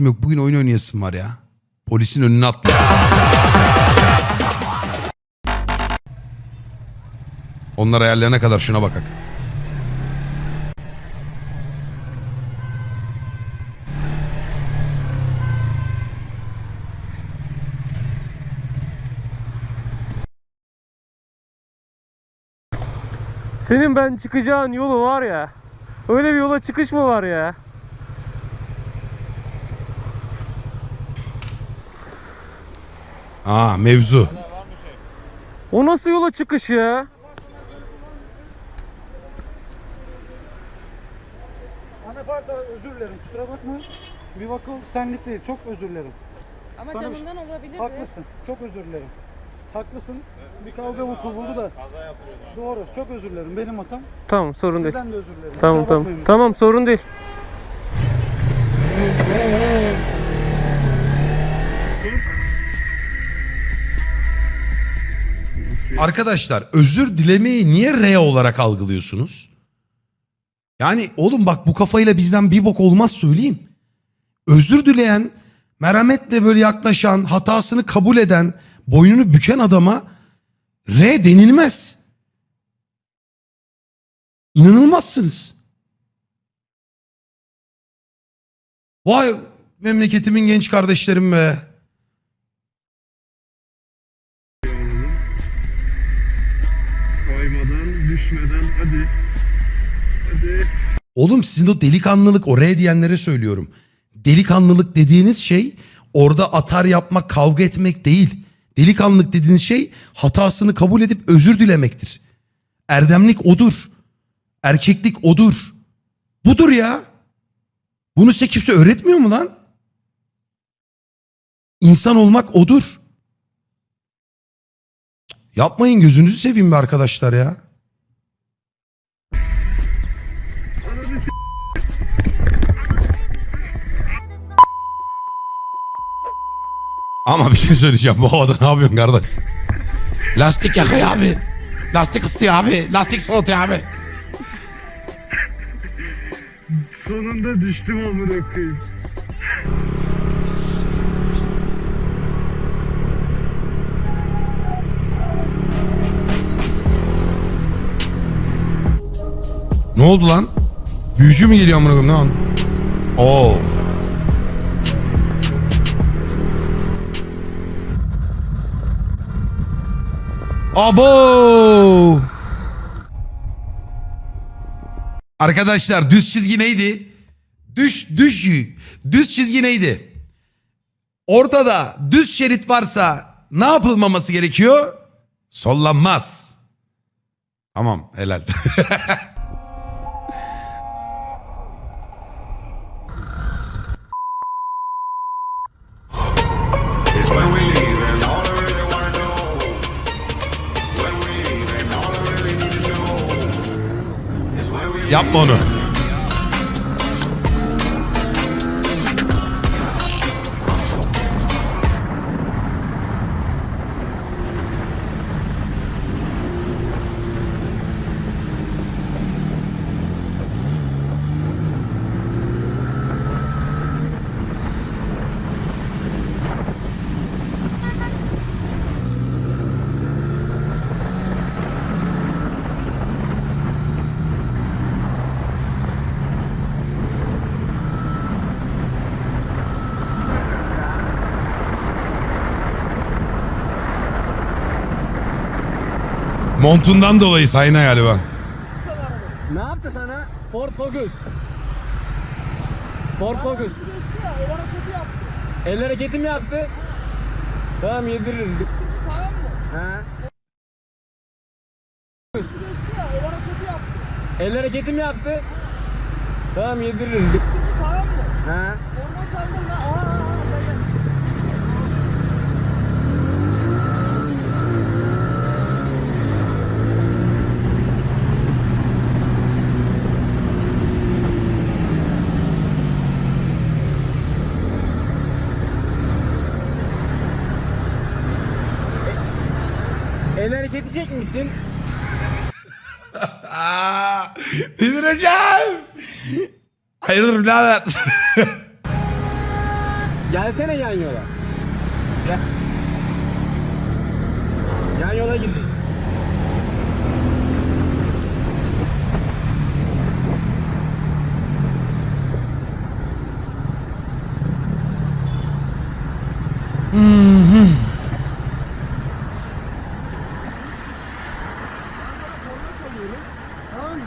çekesim yok. Bugün oyun oynayasım var ya. Polisin önüne atla. Onlar ayarlayana kadar şuna bakak. Senin ben çıkacağın yolu var ya. Öyle bir yola çıkış mı var ya? Aa mevzu. O nasıl yola çıkış ya? Anaparta özür dilerim kusura bakma. Bir vakıl senlik değil çok özür dilerim. Ama Sana- canından olabilir. Haklısın çok özür dilerim. Haklısın. Bir kavga vuku buldu da. Doğru çok özür dilerim benim hatam. Tamam sorun değil. Sizden de özür dilerim. Tamam Kusura tamam. bakmayın. Tamam sorun değil. Arkadaşlar özür dilemeyi niye R olarak algılıyorsunuz? Yani oğlum bak bu kafayla bizden bir bok olmaz söyleyeyim. Özür dileyen, merhametle böyle yaklaşan, hatasını kabul eden, boynunu büken adama R denilmez. İnanılmazsınız. Vay memleketimin genç kardeşlerim be. Düşmeden hadi. Hadi. Oğlum sizin o delikanlılık o R diyenlere söylüyorum. Delikanlılık dediğiniz şey orada atar yapmak, kavga etmek değil. Delikanlılık dediğiniz şey hatasını kabul edip özür dilemektir. Erdemlik odur. Erkeklik odur. Budur ya. Bunu size kimse öğretmiyor mu lan? İnsan olmak odur. Yapmayın gözünüzü seveyim be arkadaşlar ya. Ama bir şey söyleyeceğim. Bu havada ne yapıyorsun kardeş? Lastik yakıyor abi. Lastik ısıtıyor abi. Lastik soğutuyor abi. Sonunda düştüm amına koyayım. Ne oldu lan? Büyücü mü geliyor amına koyayım? Ne oldu? Oo. Abo! Arkadaşlar düz çizgi neydi? Düş düş düz çizgi neydi? Ortada düz şerit varsa ne yapılmaması gerekiyor? Sollanmaz. Tamam helal. Yapma onu. Montundan dolayı sayına galiba. Ne yaptı sana? Ford Focus. Ford Focus. El hareketi mi yaptı? Tamam yediririz. Ha? El hareketi mi yaptı? Tamam yediririz. Ha? El Nedir hocam? Hayırdır birader? Gelsene yan yola. Gel. Yan yola gidelim.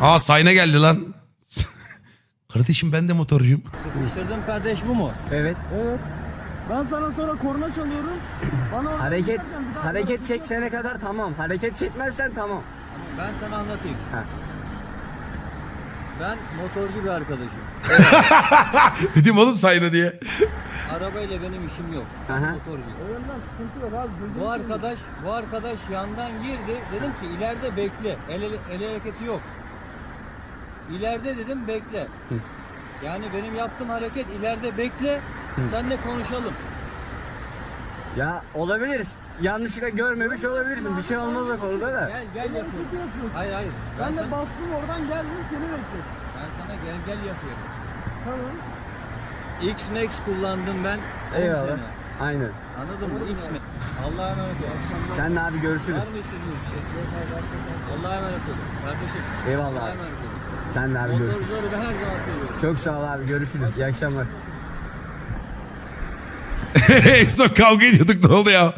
Aa sayna geldi lan. Kardeşim ben de motorcuyum. Sıkıştırdığım kardeş bu mu? Evet. Evet. Ben sana sonra korna çalıyorum. Bana Hareket hareket çeksene kadar tamam. Hareket çekmezsen tamam. Ben sana anlatayım. Ha. Ben motorcu bir arkadaşım. Dedim oğlum sayna diye. Arabayla benim işim yok. Ben Aha. motorcuyum. Sıkıntı yok abi. Gözünü Bu seveyim. arkadaş, bu arkadaş yandan girdi. Dedim ki ileride bekle. El, el, el hareketi yok. İleride dedim bekle. Yani benim yaptığım hareket ileride bekle. Senle konuşalım. Ya olabiliriz. Yanlışlıkla görmemiş olabilirsin. Bir şey olmaz o konuda da. Gel gel El yapıyorum. yapıyorsun. Hayır hayır. Ben, Ben de sana, bastım oradan geldim seni bekliyorum. ben sana gel gel yapıyorum. Tamam. X-Max kullandım ben 10 Eyvallah. sene. Aynen. Anladın mı? X-Max. Allah'a emanet ol. Akşamlar. Sen de abi görüşürüz. Var mı istediğin bir şey? Allah'a emanet olun. Kardeşim. Eyvallah Allah'a emanet olun. Sen de abi görüşürüz. Motorcuları ben her zaman seviyorum. Çok sağ ol abi. Görüşürüz. İyi akşamlar. en son kavga ediyorduk ne oldu ya?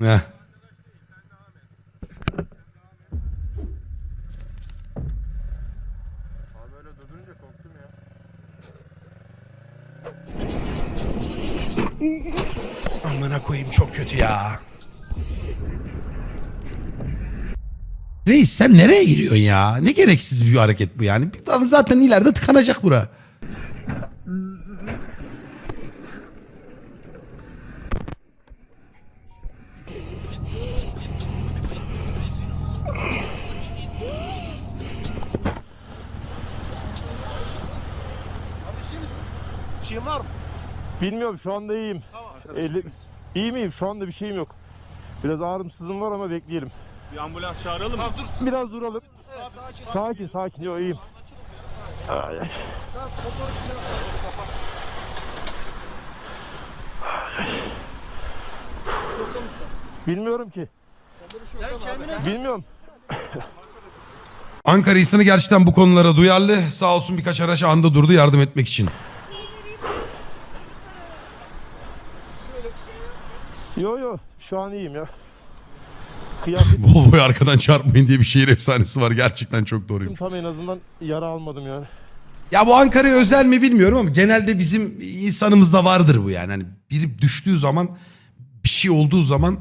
Heh. Amına koyayım çok kötü ya. Reis sen nereye giriyorsun ya? Ne gereksiz bir hareket bu yani. Bir tane Zaten ileride tıkanacak bura. Bilmiyorum şu anda iyiyim. Tamam. İyi miyim? Şu anda bir şeyim yok. Biraz ağrım sızım var ama bekleyelim. Bir ambulans çağıralım mı? Biraz duralım. Sakin sakin. Yok iyiyim. Ay, ay. Bilmiyorum ki. Bilmiyorum. Ankara insanı gerçekten bu konulara duyarlı. Sağ olsun birkaç araç anda durdu yardım etmek için. Yo yo şu an iyiyim ya. Kıyafetim Volvo'yu arkadan çarpmayın diye bir şehir efsanesi var. Gerçekten çok doğruymuş. tam en azından yara almadım yani. Ya bu Ankara'ya özel mi bilmiyorum ama genelde bizim insanımızda vardır bu yani. Hani biri düştüğü zaman bir şey olduğu zaman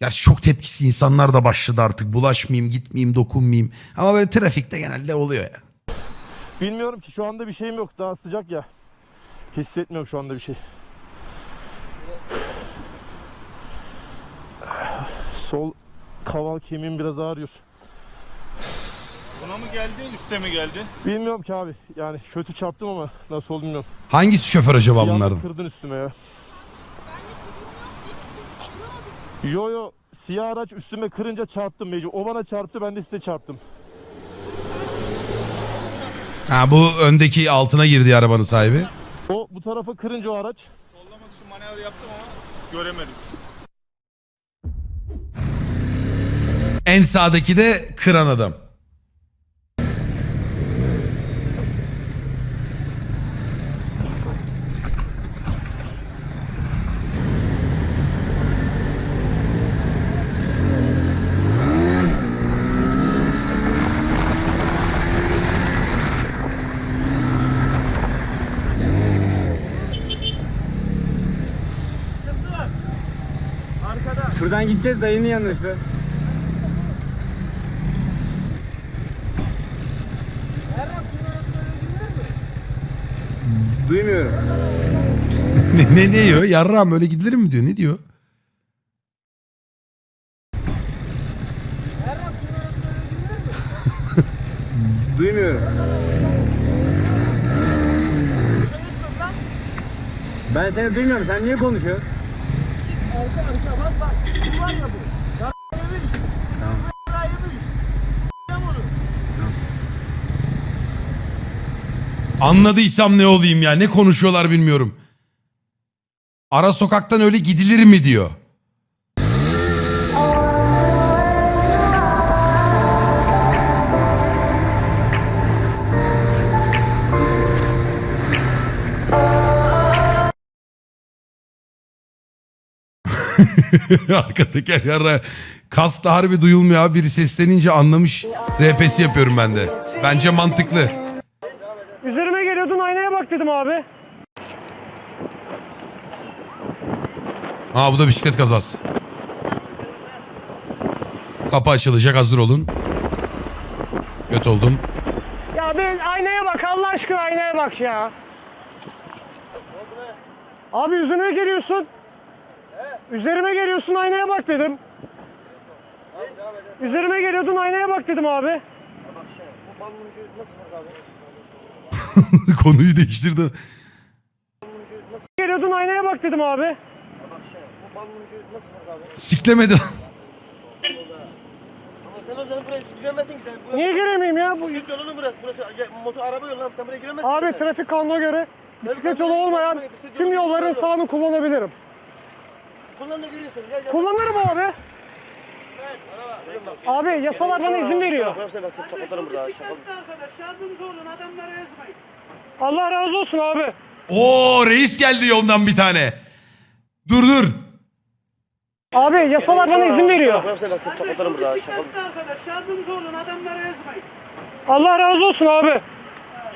Gerçi çok tepkisi insanlar da başladı artık. Bulaşmayayım, gitmeyeyim, dokunmayayım. Ama böyle trafikte genelde oluyor ya. Bilmiyorum ki şu anda bir şeyim yok. Daha sıcak ya. Hissetmiyorum şu anda bir şey. Sol kaval kemiğim biraz ağrıyor. Buna mı geldi, üste mi geldi? Bilmiyorum ki abi. Yani kötü çarptım ama nasıl oldu bilmiyorum. Hangisi şoför acaba anda bunlardan? kırdın üstüme ya. Yo yo siyah araç üstüme kırınca çarptım mecbur. O bana çarptı ben de size çarptım. Ha bu öndeki altına girdi arabanın sahibi. O bu tarafa kırınca o araç. Sollamak için manevra yaptım ama göremedim. En sağdaki de kıran adam. Şuradan gideceğiz dayının yanına işte. Duymuyorum. ne, ne diyor? Yarram öyle gidilir mi diyor? Ne diyor? Duymuyorum. Ben seni duymuyorum. Sen niye konuşuyorsun? Arka arka bak bak. Bu var ya bu. Ya bir şey. Tamam. Anladıysam ne olayım ya ne konuşuyorlar bilmiyorum. Ara sokaktan öyle gidilir mi diyor. Arka teker yara. Kasla harbi duyulmuyor abi. Biri seslenince anlamış. RP'si yapıyorum ben de. Bence mantıklı. Dedim abi. Aa bu da bisiklet kazası. Kapı açılacak hazır olun. Göt oldum. Ya bir aynaya bak Allah aşkına aynaya bak ya. Abi üzerime geliyorsun. Üzerime geliyorsun aynaya bak dedim. Üzerime geliyordun aynaya bak dedim abi. Konuyu değiştirdi. Geliyordun aynaya bak dedim abi. Siklemedi. Sen o zaman buraya giremezsin ki sen. Burası Niye giremeyeyim ya? Bu Yük yolu mu burası? Burası ya, motor araba yolu lan. Sen buraya giremezsin. Abi trafik kanuna göre bisiklet yolu olmayan tüm yolların sağını kullanabilirim. Kullan da görüyorsun. Gel gel. Kullanırım abi. Abi yasalar bana izin veriyor. Bırak sen bak sen tokatlarım burada. Şaka. Allah razı olsun abi. Oo reis geldi yoldan bir tane. Dur dur. Abi yasalar bana izin veriyor. Allah razı olsun abi.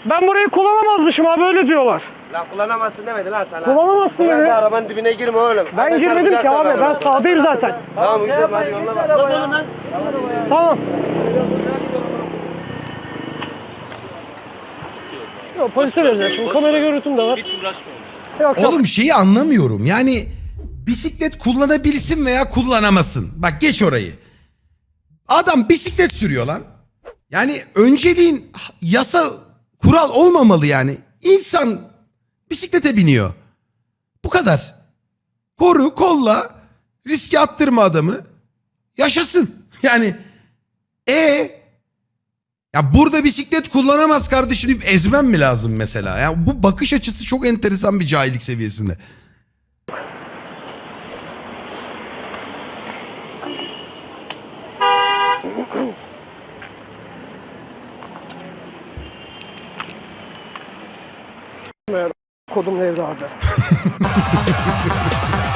Ben burayı kullanamazmışım abi öyle diyorlar. Lan kullanamazsın demedi lan sana. Kullanamazsın Ulan dedi. arabanın dibine girme oğlum. Ben girmedim ki abi. Ben sağdayım zaten. Tamam güzel hadi yoluna bak. Tamam. Polise vereceğim şimdi. Kamera görüntüm de var. Yok yok. Oğlum şeyi anlamıyorum. Yani bisiklet kullanabilsin veya kullanamasın. Bak geç orayı. Adam bisiklet sürüyor lan. Yani önceliğin yasa kural olmamalı yani. İnsan bisiklete biniyor. Bu kadar. Koru, kolla, riske attırma adamı. Yaşasın. Yani e ya burada bisiklet kullanamaz kardeşim deyip ezmem mi lazım mesela? Ya bu bakış açısı çok enteresan bir cahillik seviyesinde. Kodumlu evladı.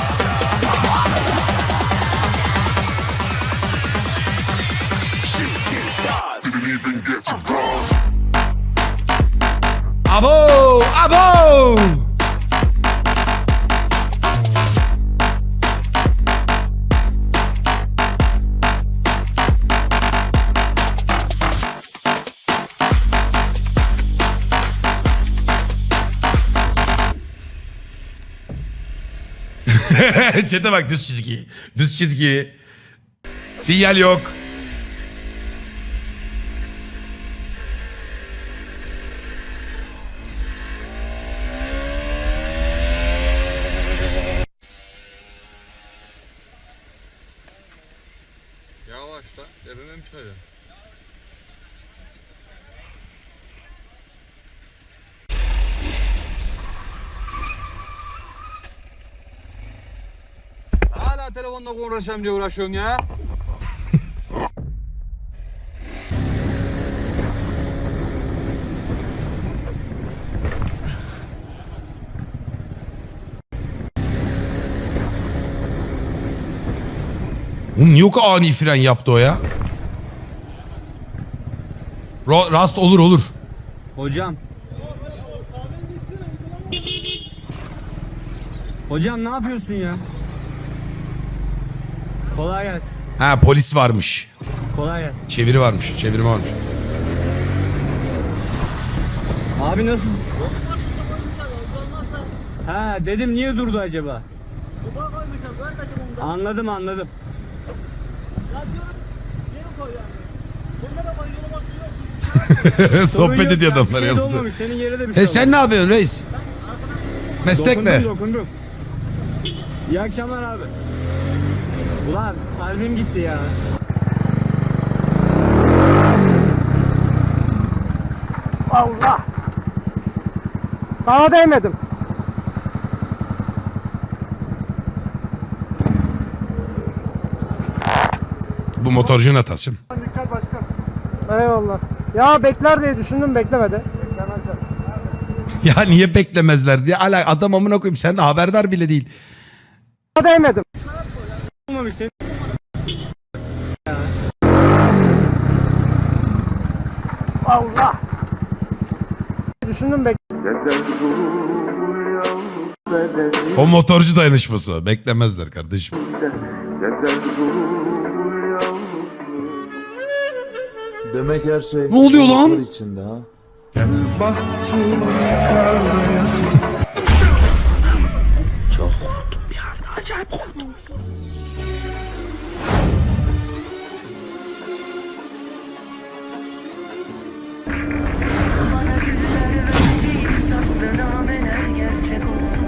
Abo! Abo! Çete bak düz çizgi. Düz çizgi. Sinyal yok. Konuşacağım diye uğraşıyorsun ya. Oğlum niye o kadar ani fren yaptı o ya? Rast olur olur. Hocam. Hocam ne yapıyorsun ya? Kolay gelsin. Ha polis varmış. Kolay gelsin. Çeviri varmış. Çevirme varmış. Abi nasıl? Ha dedim niye durdu acaba? Anladım anladım. Sorun Sohbet yok ediyor ya, adamlar bir şey de yanında. olmamış. Senin yere de bir şey E sen ne yapıyorsun reis? Meslek dokundum, ne? dokundum. İyi akşamlar abi. Ulan kalbim gitti ya. Allah. Sana değmedim. Bu motorcunun hatası. Eyvallah. Ya bekler diye düşündüm beklemedi. Ya niye beklemezler diye. Ala adam amına koyayım sen de haberdar bile değil. Sana değmedim. Olmamışsın. Allah. Düşündüm bek. O motorcu dayanışması. Beklemezler kardeşim. Demek her şey Ne oluyor lan? içinde ha.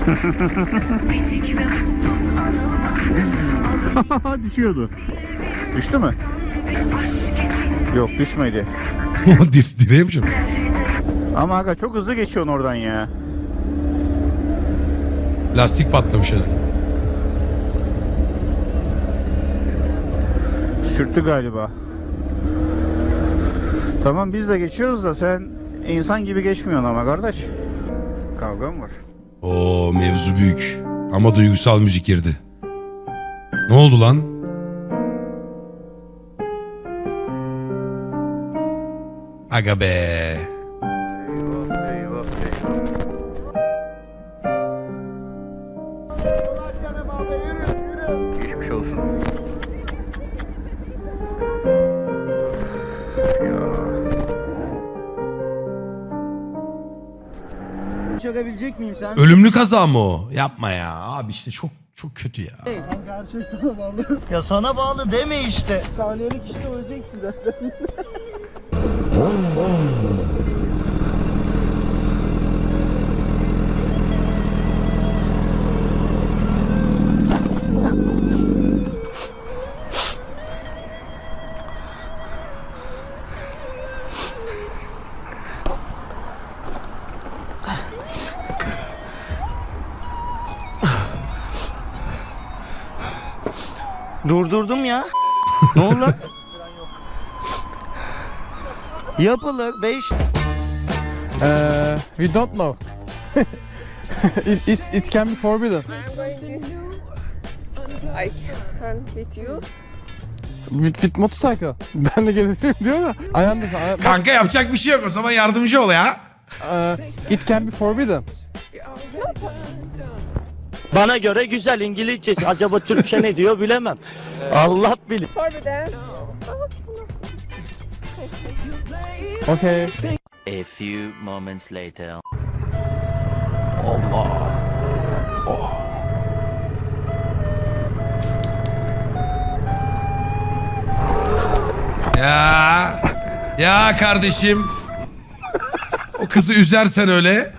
Düşüyordu. Düştü mü? Yok düşmedi. O dir direğe mi çarptı? Ama aga çok hızlı geçiyorsun oradan ya. Lastik patlamış herhalde. Sürttü galiba. Tamam biz de geçiyoruz da sen insan gibi geçmiyorsun ama kardeş. Kavga mı var? Oo mevzu büyük. Ama duygusal müzik girdi. Ne oldu lan? Aga be. Çakabilecek miyim sen? Ölümlü kaza mı o? Yapma ya. Abi işte çok çok kötü ya. Ya sana bağlı deme işte. Durdurdum ya. ne oldu lan? Yapılır 5 Uh, we don't know. it, it, it can be forbidden. I can with you. With, with motorcycle. Ben de gelebilirim diyor da. I understand. I- Kanka yapacak bir şey yok o zaman yardımcı ol ya. uh, it can be forbidden. Bana göre güzel İngilizcesi. Acaba Türkçe ne diyor bilemem. Allah bilir. Okay. A few moments later. Ya. Ya kardeşim. O kızı üzersen öyle.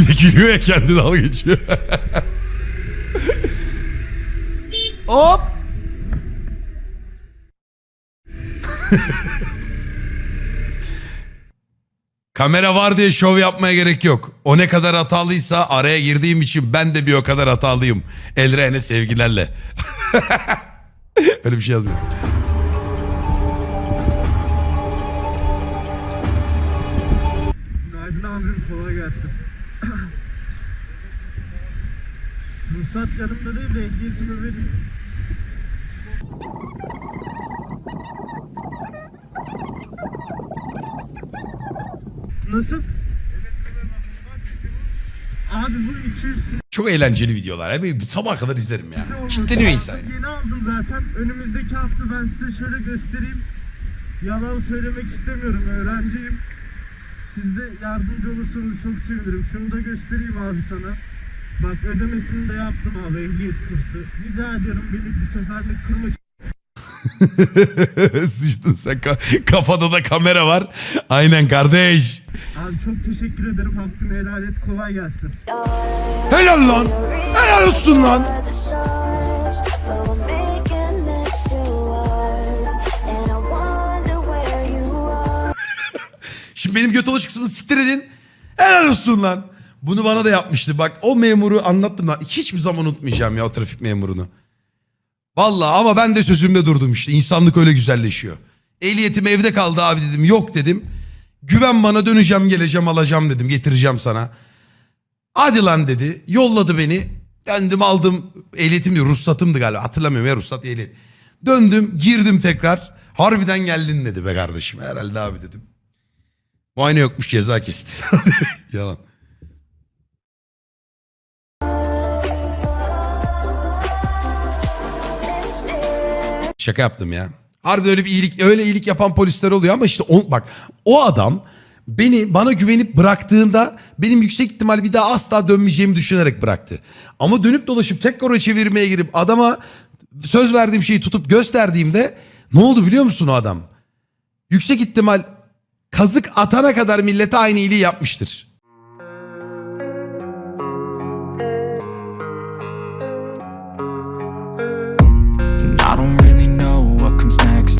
Bir de gülüyor ya kendi dalga geçiyor. Hop. Kamera var diye şov yapmaya gerek yok. O ne kadar hatalıysa araya girdiğim için ben de bir o kadar hatalıyım. Elrene sevgilerle. Öyle bir şey yazmıyor. Ruhsat yanımda değil de ehliyetimi vereyim. Nasıl? Abi bu 200 Çok eğlenceli videolar. Böyle Sabah kadar izlerim ya. Kitleniyor insan ya. Yeni aldım zaten. Önümüzdeki hafta ben size şöyle göstereyim. Yalan söylemek istemiyorum. Öğrenciyim. Siz de yardımcı olursanız çok sevinirim. Şunu da göstereyim abi sana. Bak ödemesini de yaptım abi ehliyet kursu. Rica ediyorum beni bir seferlik kırmak Sıçtın sen ka- kafada da kamera var. Aynen kardeş. Abi çok teşekkür ederim. Hakkını helal et. Kolay gelsin. Helal lan. Helal olsun lan. Şimdi benim göt alış kısmını siktir edin. Helal olsun lan. Bunu bana da yapmıştı. Bak o memuru anlattım da hiçbir zaman unutmayacağım ya o trafik memurunu. Vallahi ama ben de sözümde durdum işte. İnsanlık öyle güzelleşiyor. Ehliyetim evde kaldı abi dedim. Yok dedim. Güven bana döneceğim geleceğim alacağım dedim. Getireceğim sana. Hadi lan dedi. Yolladı beni. Döndüm aldım. Ehliyetim değil ruhsatımdı galiba. Hatırlamıyorum ya ruhsat ehliyet. Döndüm girdim tekrar. Harbiden geldin dedi be kardeşim. Herhalde abi dedim. Muayene yokmuş ceza kesti. Yalan. Şaka yaptım ya. Harbiden öyle bir iyilik, öyle iyilik yapan polisler oluyor ama işte o, bak o adam beni bana güvenip bıraktığında benim yüksek ihtimal bir daha asla dönmeyeceğimi düşünerek bıraktı. Ama dönüp dolaşıp tekrar o çevirmeye girip adama söz verdiğim şeyi tutup gösterdiğimde ne oldu biliyor musun o adam? Yüksek ihtimal kazık atana kadar millete aynı iyiliği yapmıştır.